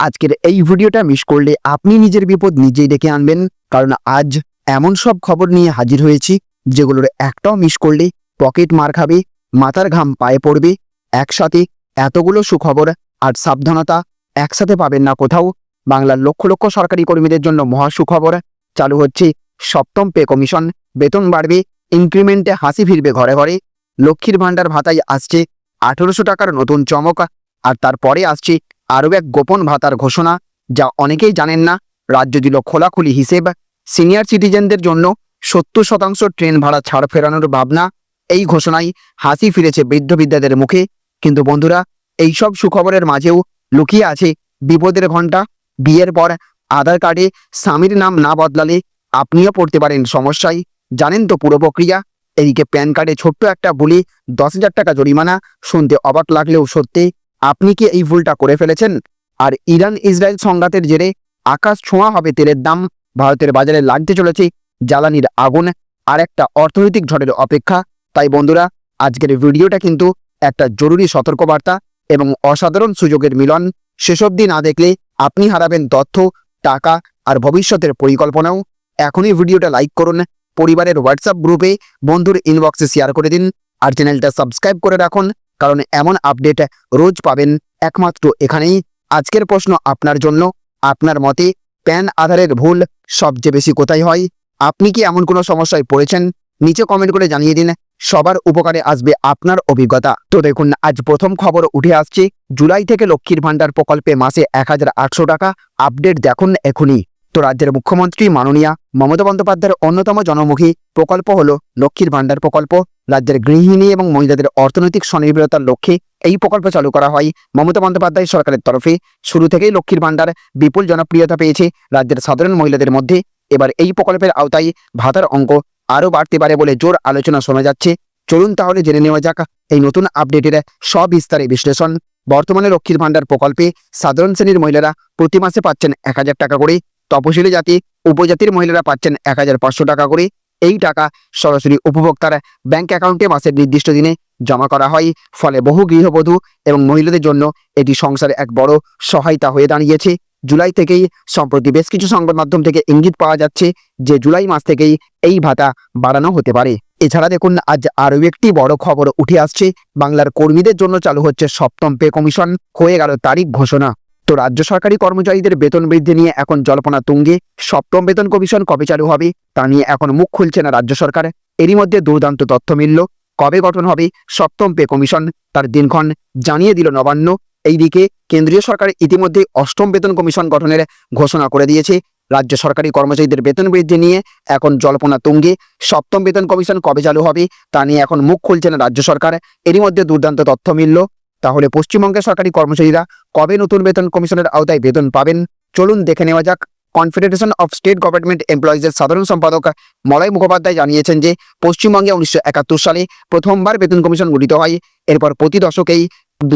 আজকের এই ভিডিওটা মিস করলে আপনি নিজের বিপদ নিজেই ডেকে আনবেন। কারণ আজ এমন সব খবর নিয়ে হাজির হয়েছি, যেগুলোর একটাও মিস করলে পকেট মার খাবে, মাথার ঘাম পায়ে পড়বে। একসাথে এতগুলো সুখবর আর সাবধানতা একসাথে পাবেন না কোথাও। বাংলার লক্ষ লক্ষ সরকারি কর্মীদের জন্য মহা সুখবর। চালু হচ্ছে সপ্তম পে কমিশন। বেতন বাড়বে ইনক্রিমেন্টে হাসি ফিরবে ঘরে ঘরে। লক্ষ্মীর ভাণ্ডার ভাতায় আসছে আঠেরোশো টাকার নতুন চমক, আর তারপরে আসছে আরও এক গোপন ভাতার ঘোষণা যা অনেকেই জানেন না। রাজ্য দিল খোলাখুলি হিসেব। সিনিয়র সিটিজেনদের জন্য সত্তর শতাংশ ট্রেন ভাড়া ছাড় ফেরানোর ভাবনা, এই ঘোষণায় হাসি ফিরেছে বৃদ্ধ বিদ্যাদের মুখে। কিন্তু বন্ধুরা, এইসব সুখবরের মাঝেও লুকিয়ে আছে বিপদের ঘণ্টা। বিয়ের পর আধার কার্ডে স্বামীর নাম না বদলালে আপনিও পড়তে পারেন সমস্যায়। জানেন তো পুরো প্রক্রিয়া? এদিকে প্যান কার্ডে ছোট্ট একটা ভুলে দশ হাজার টাকা জরিমানা। শুনতে অবাক লাগলেও সত্যি। আপনি কি এই ভুলটা করে ফেলেছেন? আর ইরান ইসরায়েল সংঘাতের জেরে আকাশ ছোঁয়া হবে, তেলের দাম ভারতের বাজারে লাগতে চলেছে, জ্বালানির আগুন আর একটা অর্থনৈতিক ঝড়ের অপেক্ষা। তাই বন্ধুরা, আজকের ভিডিওটা কিন্তু একটা জরুরি সতর্কবার্তা এবং অসাধারণ সুযোগের মিলন। সেসব দিন না দেখলে আপনি হারাবেন তথ্য, টাকা আর ভবিষ্যতের পরিকল্পনাও। এখনই ভিডিওটা লাইক করুন, পরিবারের হোয়াটসঅ্যাপ গ্রুপে বন্ধুর ইনবক্সে শেয়ার করে দিন, আর চ্যানেলটা সাবস্ক্রাইব করে রাখুন। কারণ এমন আপডেট রোজ পাবেন একমাত্র এখানেই। আজকের প্রশ্ন আপনার জন্য। আপনার মতে প্যান আধারের ভুল সবচেয়ে বেশি কোথায় হয়? আপনি কি এমন কোনো সমস্যায় পড়েছেন? নিচে কমেন্ট করে জানিয়ে দিন। সবার উপকারে আসবে আপনার অভিজ্ঞতা। তো দেখুন, আজ প্রথম খবর উঠে আসছে। জুলাই থেকে লক্ষ্মীর ভাণ্ডার প্রকল্পে মাসে এক হাজার আটশো টাকা আপডেট দেখুন এখনই। তো রাজ্যের মুখ্যমন্ত্রী মাননীয়া মমতা বন্দ্যোপাধ্যায়ের অন্যতম জনমুখী প্রকল্প হল লক্ষ্মীর ভাণ্ডার প্রকল্প। রাজ্যের গৃহিণী এবং মহিলাদের অর্থনৈতিক স্বনির্ভরতার লক্ষ্যে এই প্রকল্প চালু করা হয়। মমতা বন্দ্যোপাধ্যায় সরকারের তরফে শুরু থেকেই লক্ষ্মীর ভাণ্ডার বিপুল জনপ্রিয়তা পেয়েছে। রাজ্যের সাধারণ মহিলাদের মধ্যে এবার এই প্রকল্পের আওতায় ভাতার অঙ্ক আরও বাড়তে পারে বলে জোর আলোচনা শোনা যাচ্ছে। চলুন তাহলে জেনে নেওয়া যাক এই নতুন আপডেটের সবিস্তারে বিশ্লেষণ। বর্তমানে লক্ষ্মীর ভাণ্ডার প্রকল্পে সাধারণ শ্রেণির মহিলারা প্রতি মাসে পাচ্ছেন এক হাজার টাকা করে তপশিলি জাতি, উপজাতির মহিলারা পাচ্ছেন এক হাজার পাঁচশো টাকা করে। এই টাকা সরাসরি উপভোক্তার ব্যাংক অ্যাকাউন্টে মাসের নির্দিষ্ট দিনে জমা করা হয়। ফলে বহু গৃহবধূ এবং মহিলাদের জন্য এটি সংসারে এক বড় সহায়তা হয়ে দাঁড়িয়েছে। জুলাই থেকেই সম্প্রতি বেশ কিছু সংবাদ মাধ্যম থেকে ইঙ্গিত পাওয়া যাচ্ছে যে জুলাই মাস থেকেই এই ভাতা বাড়ানো হতে পারে। এছাড়া দেখুন, আজ আরও একটি বড় খবর উঠে আসছে। বাংলার কর্মীদের জন্য চালু হচ্ছে সপ্তম পে কমিশন। হয়ে গেল তারিখ ঘোষণা। তো রাজ্য সরকারি কর্মচারীদের বেতন বৃদ্ধি নিয়ে এখন জল্পনা তুঙ্গে। সপ্তম বেতন কমিশন কবে চালু হবে, তা নিয়ে এখন মুখ খুলছে না রাজ্য সরকার। এরই মধ্যে দুর্দান্ত তথ্য মিলল। কবে গঠন হবে সপ্তম পে কমিশন, তার দিনক্ষণ জানিয়ে দিল নবান্ন। এইদিকে কেন্দ্রীয় সরকার ইতিমধ্যে অষ্টম বেতন কমিশন গঠনের ঘোষণা করে দিয়েছে। রাজ্য সরকারি কর্মচারীদের বেতন বৃদ্ধি নিয়ে এখন জল্পনা তুঙ্গে। সপ্তম বেতন কমিশন কবে চালু হবে, তা নিয়ে এখন মুখ খুলছে না রাজ্য সরকার। এরই মধ্যে দুর্দান্ত তথ্য মিলল। তাহলে পশ্চিমবঙ্গের সরকারি কর্মচারীরা কবে নতুন বেতন কমিশনের আওতায় বেতন পাবেন? চলুন দেখে নেওয়া যাক। কনফেডারেশন অফ স্টেট গভর্নমেন্ট এমপ্লয়িজের সাধারণ সম্পাদক মলয় মুখোপাধ্যায় জানিয়েছেন যে, পশ্চিমবঙ্গে উনিশশো একাত্তর সালে প্রথমবার বেতন কমিশন গঠিত হয়। এরপর প্রতি দশকেই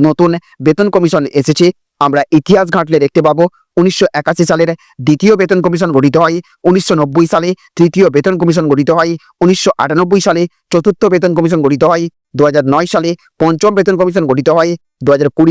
নতুন বেতন কমিশন এসেছে। আমরা ইতিহাস ঘাঁটলে দেখতে পাবো। উনিশশো একাশি সালের দ্বিতীয় বেতন কমিশন গঠিত হয়। উনিশশো নব্বই সালে তৃতীয় বেতন কমিশন গঠিত হয়। উনিশশো আটানব্বই সালে চতুর্থ বেতন কমিশন গঠিত হয়। দু সালে পঞ্চম বেতন কমিশন গঠিত হয়। দু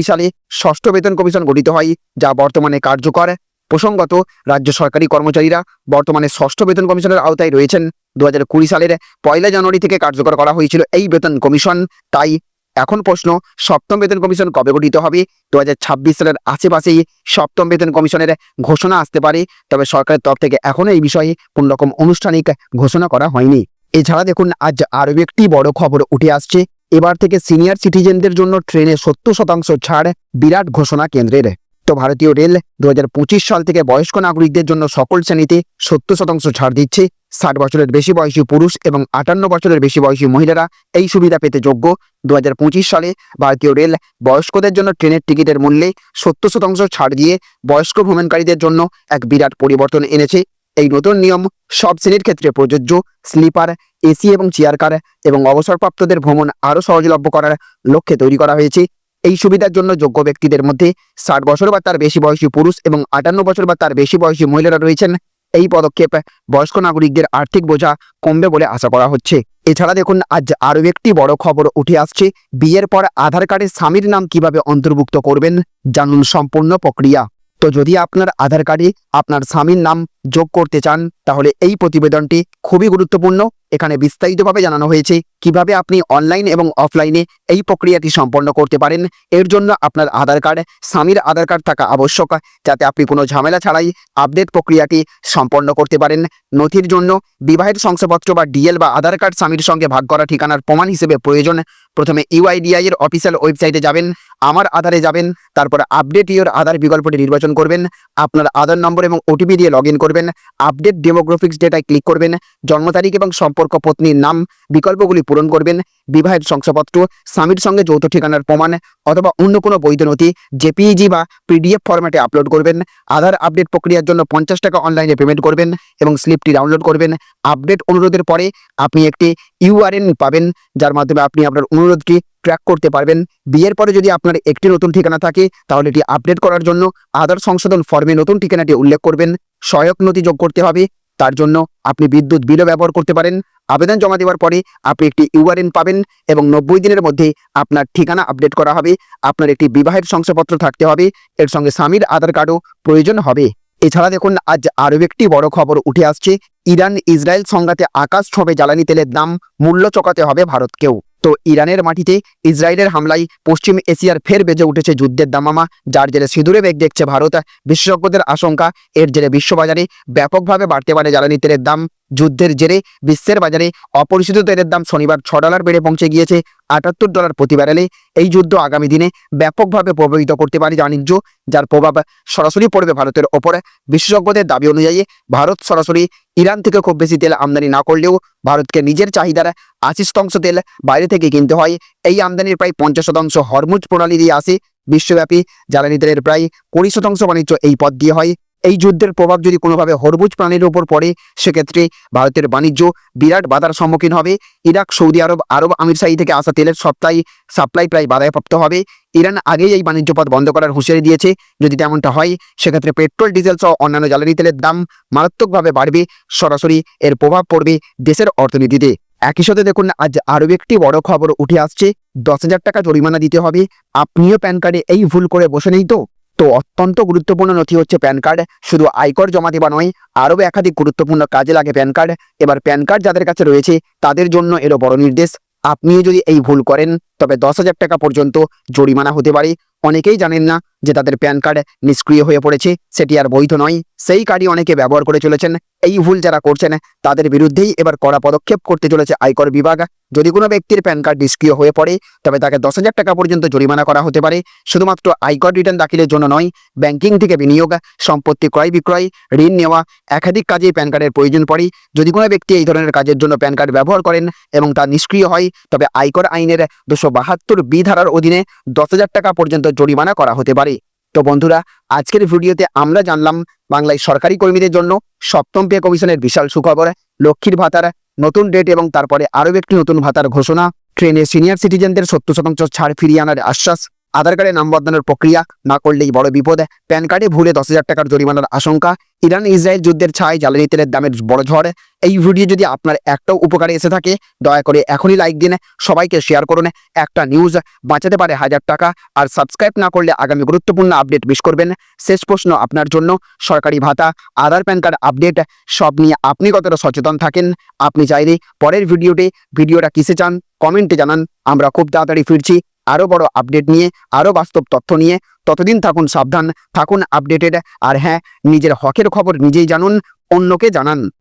সালে ষষ্ঠ বেতন কমিশন গঠিত হয়, যা বর্তমানে কার্যকর। প্রসঙ্গত, রাজ্য সরকারি কর্মচারীরা বর্তমানে ষষ্ঠ বেতন কমিশনের আওতায় রয়েছেন। দু সালের পয়লা জানুয়ারি থেকে কার্যকর করা হয়েছিল এই বেতন কমিশন। তাই এখন প্রশ্ন, সপ্তম বেতন কমিশন কবে গঠিত হবে? দুহাজার ছাব্বিশ সালের আশেপাশেই সপ্তম বেতন কমিশনের ঘোষণা আসতে পারে, তবে সরকারের তরফ থেকে এখনও এই বিষয়ে কোন রকম আনুষ্ঠানিক ঘোষণা করা হয়নি। এছাড়া দেখুন, আজ আরও একটি বড় খবর উঠে আসছে। এবার থেকে সিনিয়র সিটিজেনদের জন্য ট্রেনে সত্তর শতাংশ ছাড় বিরাট ঘোষণা কেন্দ্রের। তো ভারতীয় রেল দু হাজার পঁচিশ সাল থেকে বয়স্ক নাগরিকদের জন্য সকল শ্রেণীতে সত্তর শতাংশ ছাড় দিচ্ছে। ষাট বছরের বেশি বয়সী পুরুষ এবং আটান্ন বছরের বেশি বয়সী মহিলারা এই সুবিধা পেতে যোগ্য। দু হাজার পঁচিশ সালে ভারতীয় রেল বয়স্কদের জন্য ট্রেনের টিকিটের মূল্যে সত্তর শতাংশ ছাড় দিয়ে বয়স্ক ভ্রমণকারীদের জন্য এক বিরাট পরিবর্তন এনেছে। এই নতুন নিয়ম সব শ্রেণির ক্ষেত্রে প্রযোজ্য। স্লিপার, এসি এবং চেয়ার কার এবং অবসরপ্রাপ্তদের ভ্রমণ আরও সহজলভ্য করার লক্ষ্যে তৈরি করা হয়েছে। এই সুবিধার জন্য যোগ্য ব্যক্তিদের মধ্যে ষাট বছর বা তার বেশি বয়সী পুরুষ এবং আটান্ন বছর বা তার বেশি বয়সী মহিলারা রয়েছেন। এই পদক্ষেপ বয়স্ক নাগরিকদের আর্থিক বোঝা কমবে বলে আশা করা হচ্ছে। এছাড়া দেখুন, আজ আরও একটি বড় খবর উঠে আসছে। বিয়ের পর আধার কার্ডে স্বামীর নাম কীভাবে অন্তর্ভুক্ত করবেন, জানুন সম্পূর্ণ প্রক্রিয়া। তো যদি আপনার আধার কার্ডে আপনার স্বামীর নাম যোগ করতে চান, তাহলে এই প্রতিবেদনটি খুবই গুরুত্বপূর্ণ। এখানে বিস্তারিতভাবে জানানো হয়েছে কীভাবে আপনি অনলাইন এবং অফলাইনে এই প্রক্রিয়াটি সম্পন্ন করতে পারেন। এর জন্য আপনার আধার কার্ড, স্বামীর আধার কার্ড থাকা আবশ্যক, যাতে আপনি কোনো ঝামেলা ছাড়াই আপডেট প্রক্রিয়াটি সম্পন্ন করতে পারেন। নথির জন্য বিবাহের শংসাপত্র বা ডিএল বা আধার কার্ড স্বামীর সঙ্গে ভাগ করা ঠিকানার প্রমাণ হিসেবে প্রয়োজন। প্রথমে ইউআইডিআই এর অফিসিয়াল ওয়েবসাইটে যাবেন, আমার আধারে যাবেন, তারপর আপডেট ইওর আধার বিকল্পটি নির্বাচন করবেন, আপনার আধার নম্বর এবং ওটিপি দিয়ে লগ করবেন আপডেট ডেমোগ্রাফিক্স ডেটায় ক্লিক করবেন, জন্ম তারিখ এবং সম্পর্ক পত্নীর নাম বিকল্পগুলি পূরণ করবেন। বিবাহের শংসাপত্র, স্বামীর সঙ্গে যৌথ ঠিকানার প্রমাণ অথবা অন্য কোনো বৈধ নথি জেপিইজি বা পিডিএফ ফরম্যাটে আপলোড করবেন। আধার আপডেট প্রক্রিয়ার জন্য পঞ্চাশ টাকা অনলাইনে পেমেন্ট করবেন এবং স্লিপটি ডাউনলোড করবেন। আপডেট অনুরোধের পরে আপনি একটি ইউআরএন পাবেন, যার মাধ্যমে আপনি আপনার অনুরোধটি ট্র্যাক করতে পারবেন। বিয়ের পরে যদি আপনার একটি নতুন ঠিকানা থাকে, তাহলে এটি আপডেট করার জন্য আধার সংশোধন ফর্মে নতুন ঠিকানাটি উল্লেখ করবেন। সহায়ক নথি যোগ করতে হবে। তার জন্য আপনি বিদ্যুৎ বিলও ব্যবহার করতে পারেন। আবেদন জমা দেওয়ার পরে আপনি একটি ইউআরএন পাবেন এবং নব্বই দিনের মধ্যে আপনার ঠিকানা আপডেট করা হবে। আপনার একটি বিবাহের শংসাপত্র থাকতে হবে। এর সঙ্গে স্বামীর আধার কার্ডও প্রয়োজন হবে। এছাড়া দেখুন, আজ আরও একটি বড় খবর উঠে আসছে। ইরান ইসরায়েল সংঘাতে আকাশ ছোঁবে জ্বালানি তেলের দাম মূল্য চকাতে হবে ভারতকেও। তো ইরানের মাটিতে ইসরায়েলের হামলায় পশ্চিম এশিয়ার ফের বেজে উঠেছে যুদ্ধের দামামা, যার জেরে সিঁদুরে বেগ দেখছে ভারত। বিশেষজ্ঞদের আশঙ্কা, এর জেরে বিশ্ববাজারে ব্যাপকভাবে বাড়তে পারে জ্বালানি তেলের দাম। যুদ্ধের জেরে বিশ্বের বাজারে অপরিচিত তেলের দাম শনিবার ছ ডলার বেড়ে পৌঁছে গিয়েছে। আটাত্তর ডলার প্রতি ব্যারেলে এই যুদ্ধ আগামী দিনে ব্যাপকভাবে প্রভাবিত করতে পারে বাণিজ্য যার প্রভাব সরাসরি পড়বে ভারতের ওপর। বিশেষজ্ঞদের দাবি অনুযায়ী, ভারত সরাসরি ইরান থেকে খুব বেশি তেল আমদানি না করলেও ভারতকে নিজের চাহিদার আশি শতাংশ তেল বাইরে থেকে কিনতে হয়। এই আমদানির প্রায় পঞ্চাশ শতাংশ হরমুজ প্রণালী দিয়ে আসে। বিশ্বব্যাপী জ্বালানি তেলের প্রায় কুড়ি শতাংশ বাণিজ্য এই পথ দিয়ে হয়। এই যুদ্ধের প্রভাব যদি কোনোভাবে হরমুজ প্রাণীর উপর পড়ে, সেক্ষেত্রে ভারতের বাণিজ্য বিরাট বাধার সম্মুখীন হবে। ইরাক, সৌদি আরব আরব আমিরশাহী থেকে আসা তেলের সপ্তাহে সাপ্লাই প্রায় বাধাপ্রাপ্ত হবে। ইরান আগেই এই বাণিজ্য পথ বন্ধ করার হুঁশিয়ারি দিয়েছে। যদি তেমনটা হয়, সেক্ষেত্রে পেট্রোল, ডিজেল সহ অন্যান্য জ্বালানি তেলের দাম মারাত্মকভাবে বাড়বে। সরাসরি এর প্রভাব পড়বে দেশের অর্থনীতিতে। একই সাথে দেখুন, আজ আরও একটি বড় খবর উঠে আসছে। দশ হাজার টাকা জরিমানা দিতে হবে। আপনিও প্যান কার্ডে এই ভুল করে বসে নেই তো? তো অত্যন্ত গুরুত্বপূর্ণ নথি হচ্ছে প্যান কার্ড। শুধু আয়কর জমা দেওয়া নয়, আরও একাধিক গুরুত্বপূর্ণ কাজে লাগে প্যান কার্ড। এবার প্যান কার্ড যাদের কাছে রয়েছে, তাদের জন্য এরও বড় নির্দেশ। আপনিও যদি এই ভুল করেন, তবে দশ হাজার টাকা পর্যন্ত জরিমানা হতে পারে। অনেকেই জানেন না যে তাদের প্যান কার্ড নিষ্ক্রিয় হয়ে পড়েছে, সেটি আর বৈধ নয়। সেই কার্ডই অনেকে ব্যবহার করে চলেছেন। এই ভুল যারা করছেন, তাদের বিরুদ্ধেই এবার কড়া পদক্ষেপ করতে চলেছে আয়কর বিভাগ। যদি কোনো ব্যক্তির প্যান কার্ড নিষ্ক্রিয় হয়ে পড়ে, তবে তাকে দশ হাজার টাকা পর্যন্ত জরিমানা করা হতে পারে। শুধুমাত্র আয়কর রিটার্ন দাখিলের জন্য নয়, ব্যাংকিং থেকে বিনিয়োগ, সম্পত্তি ক্রয় বিক্রয়, ঋণ নেওয়া, একাধিক কাজে প্যান কার্ডের প্রয়োজন পড়ে। যদি কোনো ব্যক্তি এই ধরনের কাজের জন্য প্যান কার্ড ব্যবহার করেন এবং তা নিষ্ক্রিয় হয়, তবে আয়কর আইনের দুশো বাহাত্তর বি ধারার অধীনে দশ হাজার টাকা পর্যন্ত জরিমানা করা হতে পারে। তো বন্ধুরা, আজকের ভিডিওতে আমরা জানলাম বাংলায় সরকারি কর্মীদের জন্য সপ্তম পে কমিশনের বিশাল সুখবর, লক্ষ্মীর ভাতার নতুন ডেট এবং তারপরে আরও একটি নতুন ভাতার ঘোষণা, ট্রেনে সিনিয়র সিটিজেনদের সত্তর শতাংশ ছাড় ফিরিয়ে আনার আশ্বাস। আধার কার্ডে নাম বদলানোর প্রক্রিয়া না করলেই বড় বিপদ। প্যান কার্ডে ভুলে দশ হাজার টাকার জরিমানার আশঙ্কা। ইরান ইসরায়েল যুদ্ধের ছায় জ্বালানি তেলের দামের বড় ঝড়। এই ভিডিও যদি আপনার একটাও উপকারে এসে থাকে, দয়া করে এখনই লাইক দিন, সবাইকে শেয়ার করুন। একটা নিউজ বাঁচাতে পারে হাজার টাকা। আর সাবস্ক্রাইব না করলে আগামী গুরুত্বপূর্ণ আপডেট মিস করবেন। শেষ প্রশ্ন আপনার জন্য, সরকারি ভাতা, আধার প্যান কার্ড আপডেট সব নিয়ে আপনি কতটা সচেতন থাকেন? আপনি চাইলে পরের ভিডিওতে ভিডিওটা কিসে চান? কমেন্টে জানান। আমরা খুব তাড়াতাড়ি ফিরছি। আরও বড় আপডেট নিয়ে আরও বাস্তব তথ্য নিয়ে। ততদিন থাকুন সাবধান, থাকুন আপডেটেড আর হ্যাঁ নিজের হকের খবর নিজেই জানুন, অন্যকে জানান।